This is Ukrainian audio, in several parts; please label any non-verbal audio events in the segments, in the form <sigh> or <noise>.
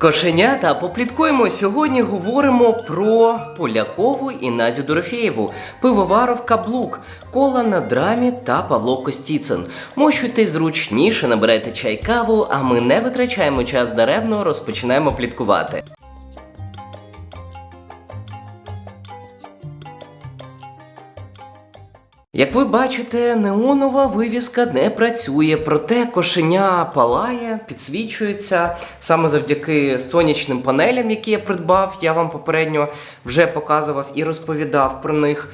Кошенята, попліткуємо. Сьогодні говоримо про Полякову і Надю Дорофєєву, пивоваров Каблук, кола на драмі та Павло Костіцин. Мощуйте зручніше, набирайте чай каву, а ми не витрачаємо час даремно, розпочинаємо пліткувати. Як ви бачите, неонова вивіска не працює, проте кошеня палає, підсвічується саме завдяки сонячним панелям, які я придбав. Я вам попередньо вже показував і розповідав про них.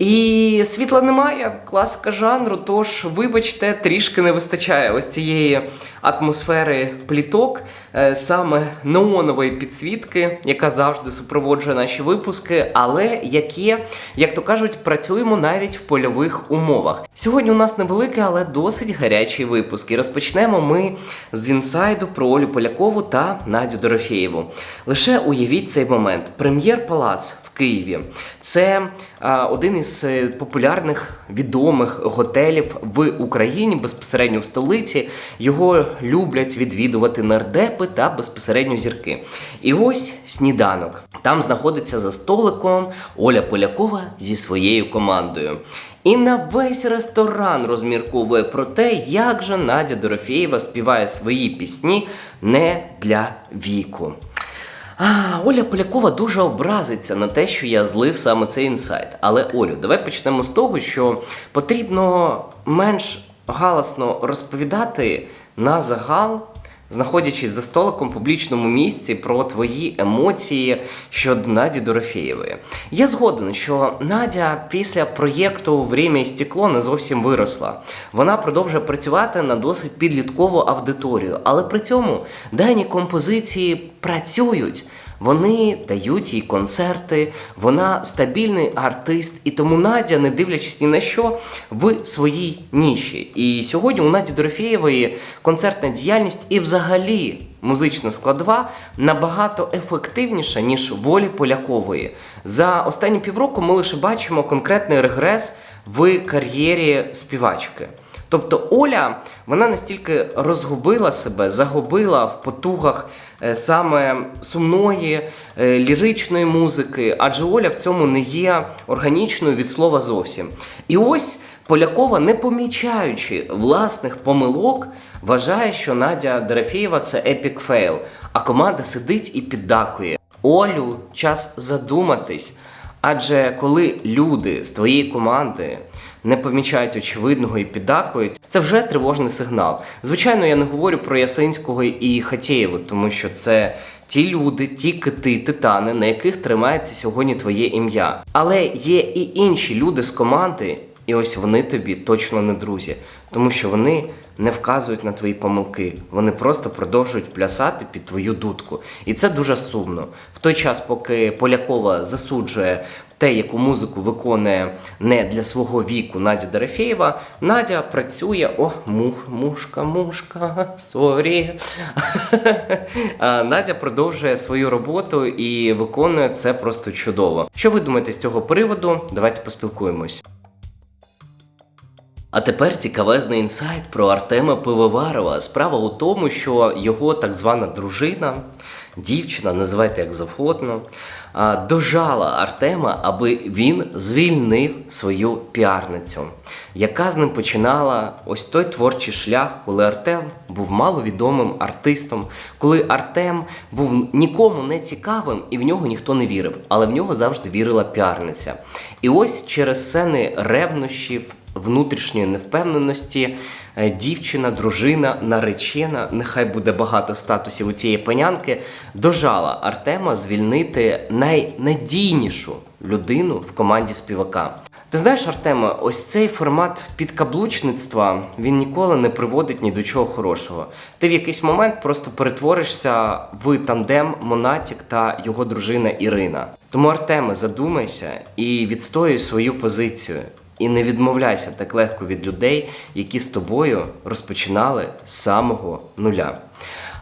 І світла немає, класика жанру, тож, вибачте, трішки не вистачає ось цієї атмосфери пліток, е, саме неонової підсвітки, яка завжди супроводжує наші випуски, але які, як то кажуть, працюємо навіть в польових умовах. Сьогодні у нас невеликий, але досить гарячий випуск. І розпочнемо ми з інсайду про Олю Полякову та Надю Дорофєєву. Лише уявіть цей момент: прем'єр-палац Києві. Це а, один із е, популярних відомих готелів в Україні, безпосередньо в столиці. Його люблять відвідувати нардепи та безпосередньо зірки. І ось сніданок. Там знаходиться за столиком Оля Полякова зі своєю командою. І на весь ресторан розмірковує про те, як же Надя Дорофєєва співає свої пісні не для віку. А, Оля Полякова дуже образиться на те, що я злив саме цей інсайт. Але Олю, давай почнемо з того, що потрібно менш галасно розповідати на загал, знаходячись за столиком в публічному місці про твої емоції щодо Наді Дорофєєвої. Я згоден, що Надя після проєкту Время і стекло не зовсім виросла. Вона продовжує працювати на досить підліткову аудиторію, але при цьому дані композиції працюють. Вони дають їй концерти, вона стабільний артист, і тому Надя, не дивлячись ні на що, в своїй ніші. І сьогодні у Наді Дорофєєвої концертна діяльність і взагалі музична складова набагато ефективніша, ніж волі Полякової. За останні півроку ми лише бачимо конкретний регрес в кар'єрі співачки. Тобто Оля вона настільки розгубила себе, загубила в потугах е, саме сумної е, ліричної музики, адже Оля в цьому не є органічною від слова зовсім. І ось Полякова, не помічаючи власних помилок, вважає, що Надя Дорофєєва це епік фейл, а команда сидить і піддакує. Олю, час задуматись. Адже коли люди з твоєї команди не помічають очевидного і піддакують, це вже тривожний сигнал. Звичайно, я не говорю про Ясинського і Хатєєву, тому що це ті люди, ті кити, титани, на яких тримається сьогодні твоє ім'я. Але є і інші люди з команди, і ось вони тобі точно не друзі, тому що вони не вказують на твої помилки. Вони просто продовжують плясати під твою дудку. І це дуже сумно. В той час, поки Полякова засуджує те, яку музику виконує не для свого віку Надя Дорофєєва, Надя працює. О, мух, мушка, мушка, сорі. <laughs> Надя продовжує свою роботу і виконує це просто чудово. Що ви думаєте з цього приводу? Давайте поспілкуємось. А тепер цікавезний інсайт про Артема Пивоварова. Справа у тому, що його так звана дружина, дівчина, називайте як завгодно, дожала Артема, аби він звільнив свою піарницю, яка з ним починала ось той творчий шлях, коли Артем був маловідомим артистом, коли Артем був нікому не цікавим і в нього ніхто не вірив, але в нього завжди вірила піарниця. І ось через сцени ревнощів внутрішньої невпевненості, е, дівчина, дружина, наречена, нехай буде багато статусів у цієї панянки, дожала Артема звільнити найнадійнішу людину в команді співака. Ти знаєш, Артема, ось цей формат підкаблучництва він ніколи не приводить ні до чого хорошого. Ти в якийсь момент просто перетворишся в тандем Монатік та його дружина Ірина. Тому Артеме, задумайся і відстоюй свою позицію. І не відмовляйся так легко від людей, які з тобою розпочинали з самого нуля.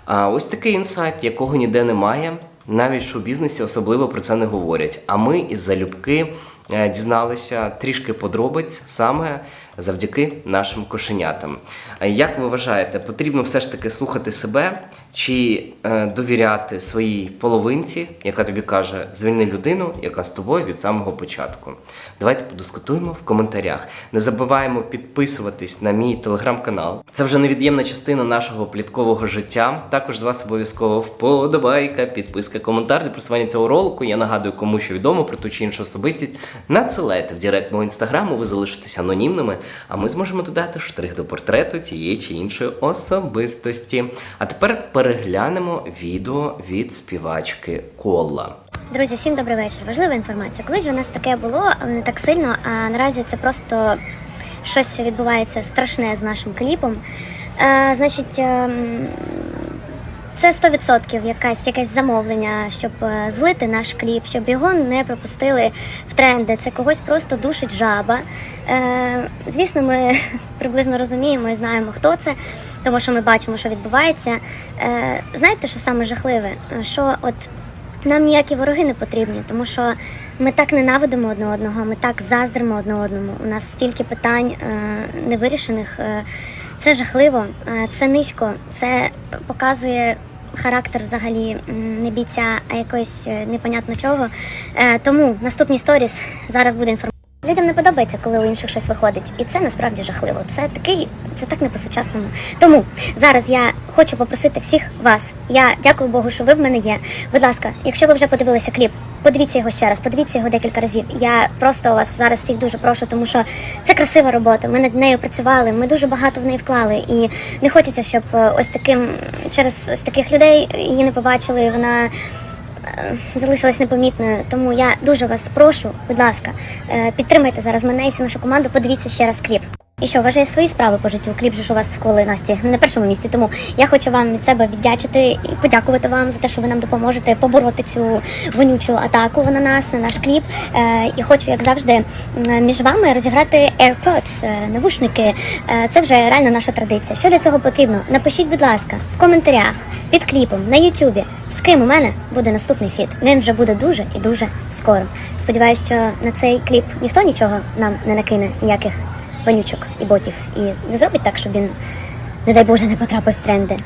А ось такий інсайт, якого ніде немає, навіть в шоу-бізнесі особливо про це не говорять. А ми із залюбки е, дізналися трішки подробиць саме завдяки нашим кошенятам. Е, Як ви вважаєте, потрібно все ж таки слухати себе чи е, довіряти своїй половинці, яка тобі каже, звільни людину, яка з тобою від самого початку. Давайте подискутуємо в коментарях. Не забуваємо підписуватись на мій телеграм-канал. Це вже невід'ємна частина нашого пліткового життя. Також з вас обов'язково вподобайка, підписка, коментар для просування цього ролику. Я нагадую, кому що відомо про ту чи іншу особистість. Надсилайте в директ мого інстаграму, ви залишитеся анонімними, а ми зможемо додати штрих до портрету тієї чи іншої особистості. А тепер переглянемо відео від співачки Колла. Друзі, всім добрий вечір. Важлива інформація. Колись у нас таке було, але не так сильно. А наразі це просто щось відбувається страшне з нашим кліпом. Е, значить, ем, це 100% якась якесь замовлення, щоб е, злити наш кліп, щоб його не пропустили в тренди. Це когось просто душить жаба. Е, звісно, ми <laughs> приблизно розуміємо і знаємо, хто це, тому що ми бачимо, що відбувається. Е, знаєте, що саме жахливе? Що от нам ніякі вороги не потрібні, тому що ми так ненавидимо одне одного, ми так заздримо одне одному. У нас стільки питань е, невирішених. Е, це жахливо, це низько, це показує характер взагалі не бійця, а якогось е, непонятно чого. Е, тому наступні сторіс зараз буде інформація. Людям не подобається, коли у інших щось виходить, і це насправді жахливо. Це такий, це так не по-сучасному. Тому зараз я хочу попросити всіх вас. Я дякую Богу, що ви в мене є. Будь ласка, якщо ви вже подивилися кліп, подивіться його ще раз, подивіться його декілька разів. Я просто вас зараз всіх дуже прошу, тому що це красива робота. Ми над нею працювали, ми дуже багато в неї вклали, і не хочеться, щоб е, ось таким через ось таких людей її не побачили. і Вона е, залишилась непомітною. Тому я дуже вас прошу, будь ласка, е, підтримайте зараз мене і всю нашу команду. Подивіться ще раз кліп. І що, вважає свої справи по життю. Кліп же ж у вас коли Насті на першому місці. Тому я хочу вам від себе віддячити і подякувати вам за те, що ви нам допоможете побороти цю вонючу атаку на нас, на наш кліп. Е, і хочу, як завжди, між вами розіграти AirPods, е, навушники. Е, це вже реально наша традиція. Що для цього потрібно? Напишіть, будь ласка, в коментарях під кліпом на Ютубі. З ким у мене буде наступний фіт. Він вже буде дуже і дуже скоро. Сподіваюсь, що на цей кліп ніхто нічого нам не накине, ніяких вонючок і ботів. І не зробить так, щоб він, не дай Боже, не потрапив в тренди.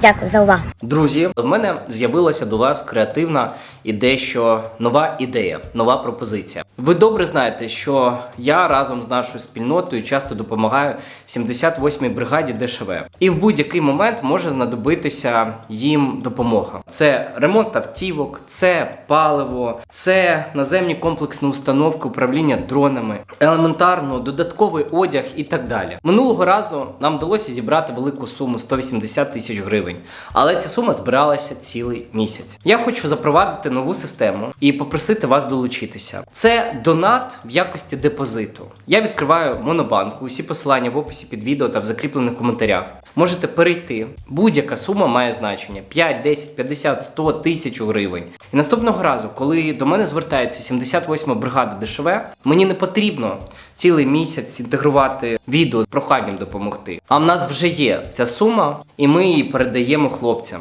Дякую за увагу. Друзі, в мене з'явилася до вас креативна і дещо нова ідея, нова пропозиція. Ви добре знаєте, що я разом з нашою спільнотою часто допомагаю 78-й бригаді ДШВ. І в будь-який момент може знадобитися їм допомога. Це ремонт автівок, це паливо, це наземні комплексні установки управління дронами, елементарно додатковий одяг і так далі. Минулого разу нам вдалося зібрати велику суму 180 тисяч гривень, але ця сума збиралася цілий місяць. Я хочу запровадити нову систему і попросити вас долучитися. Це донат в якості депозиту. Я відкриваю монобанку. Усі посилання в описі під відео та в закріплених коментарях. Можете перейти. Будь-яка сума має значення: 5, 10, 50, 100, тисячу гривень. І наступного разу, коли до мене звертається 78 бригада ДШВ, мені не потрібно цілий місяць інтегрувати відео з проханням допомогти. А в нас вже є ця сума, і ми її передаємо хлопцям.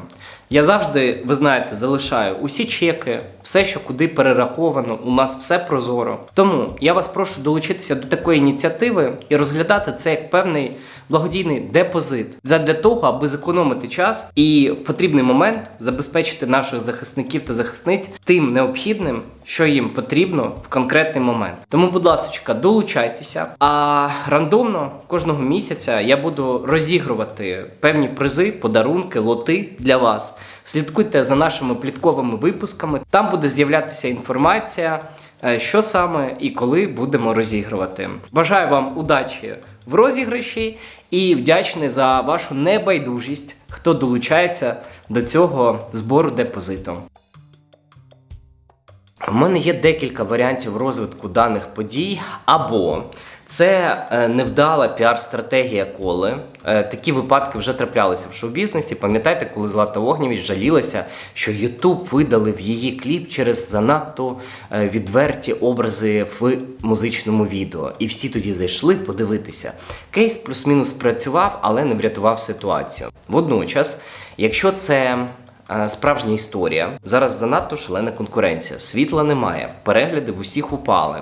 Я завжди, ви знаєте, залишаю усі чеки, все, що куди перераховано, у нас все прозоро. Тому я вас прошу долучитися до такої ініціативи і розглядати це як певний благодійний депозит для того, аби зекономити час і в потрібний момент забезпечити наших захисників та захисниць тим необхідним, що їм потрібно в конкретний момент. Тому, будь ласка, долучайтеся. А рандомно кожного місяця я буду розігрувати певні призи, подарунки, лоти для вас. Слідкуйте за нашими плітковими випусками. Там буде з'являтися інформація, е, що саме і коли будемо розігрувати. Бажаю вам удачі в розіграші і вдячний за вашу небайдужість, хто долучається до цього збору депозиту. У мене є декілька варіантів розвитку даних подій, або це е, невдала піар-стратегія коли. Е, Такі випадки вже траплялися в шоу-бізнесі. Пам'ятаєте, коли Злата Огнєвіч жалілася, що Ютуб видалив її кліп через занадто е, відверті образи в музичному відео. І всі тоді зайшли подивитися. Кейс плюс-мінус спрацював, але не врятував ситуацію. Водночас, якщо це Е, Справжня історія. Зараз занадто шалена конкуренція. Світла немає, перегляди в усіх упали.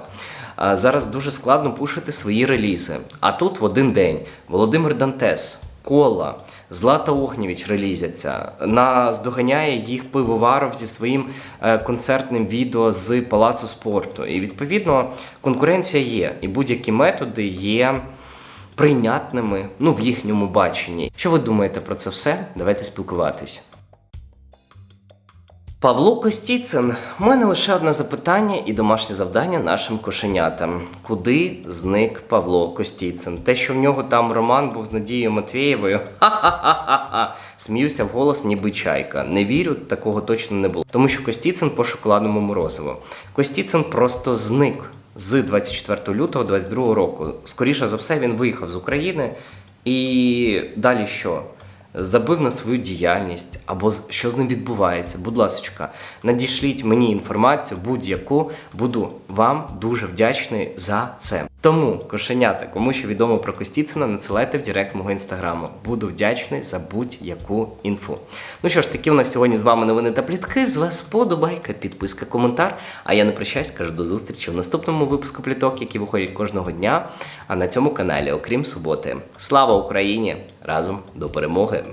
Зараз дуже складно пушити свої релізи. А тут в один день Володимир Дантес Кола, Злата Огнєвіч релізяться. Нас доганяє їх пивоваров зі своїм е, концертним відео з палацу спорту. І відповідно конкуренція є, і будь-які методи є прийнятними ну, в їхньому баченні. Що ви думаєте про це все? Давайте спілкуватись. Павло Костіцин, у мене лише одне запитання і домашнє завдання нашим кошенятам. Куди зник Павло Костіцин? Те, що в нього там роман був з Надією Матвієвою. <laughs> Ха-ха-ха-ха-ха. Сміюся в голос, ніби чайка. Не вірю, такого точно не було. Тому що Костіцин по шоколадному морозиву. Костіцин просто зник з 24 лютого 22 року. Скоріше за все, він виїхав з України. І далі що? Забив на свою діяльність або що з ним відбувається. Будь ласочка, надішліть мені інформацію будь-яку, буду вам дуже вдячний за це. Тому, кошенята, кому що відомо про Костіцина, надсилайте в директ мого інстаграму. Буду вдячний за будь-яку інфу. Ну що ж, такі у нас сьогодні з вами новини та плітки. З вас подобайка, підписка, коментар. А я не прощаюсь, кажу до зустрічі в наступному випуску пліток, які виходять кожного дня. А на цьому каналі, окрім суботи. Слава Україні! Разом до перемоги!